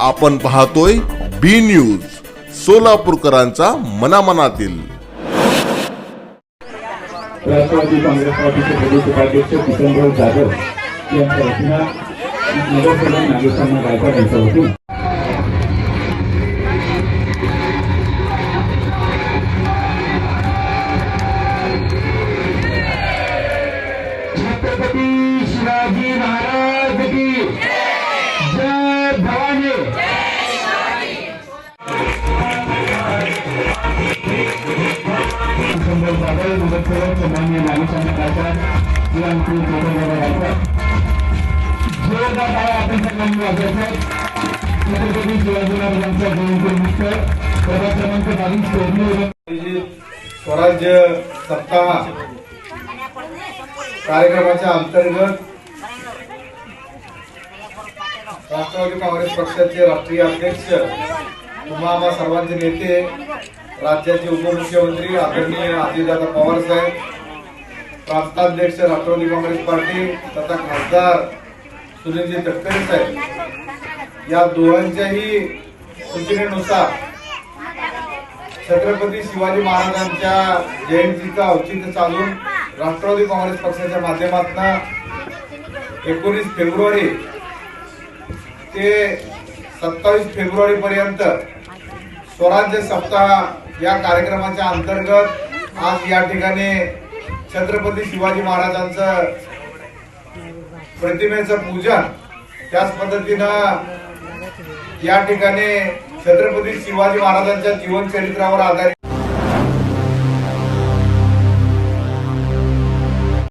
आपण पाहतोय B news सोलापूरकरांचा मनामनातील. राष्ट्रवादी काँग्रेस पार्टीचे प्रदेश उपाध्यक्ष किसनभाऊ जाधव यांच्या वतीनं नगरसेवक नागेशांना गायकवाड यांच्या किसनभाऊ नगरसेवक गायकवाड गायकवाड जोरदार आपण छत्रपती शिवाजी जयंतीनिमित्त प्रभाग क्रमांक बावीस स्वराज्य सप्ताह कार्यक्रमाच्या अंतर्गत राष्ट्रवादी काँग्रेस पक्षाचे राष्ट्रीय अध्यक्ष तुम्हा आम्हा सर्वांचे नेते राज्याचे उपमुख्यमंत्री आदरणीय अजितदादा पवार साहेब प्रांताध्यक्ष राष्ट्रवादी काँग्रेस पार्टी तथा खासदार सुनीलजी तटकरे साहेब. या दोघांच्याही सूचनेनुसार छत्रपती शिवाजी महाराजांच्या जयंतीचं औचित्य चालून राष्ट्रवादी काँग्रेस पक्षाच्या माध्यमातून एकोणीस फेब्रुवारी ते सत्तावीस फेब्रुवारी पर्यंत स्वराज्य सप्ताह या कार्यक्रमाच्या अंतर्गत आज या ठिकाणी छत्रपती शिवाजी महाराजांचं प्रतिमेचं पूजन त्याच पद्धतीनं या ठिकाणी छत्रपती शिवाजी महाराजांच्या जीवन चरित्रावर आधारित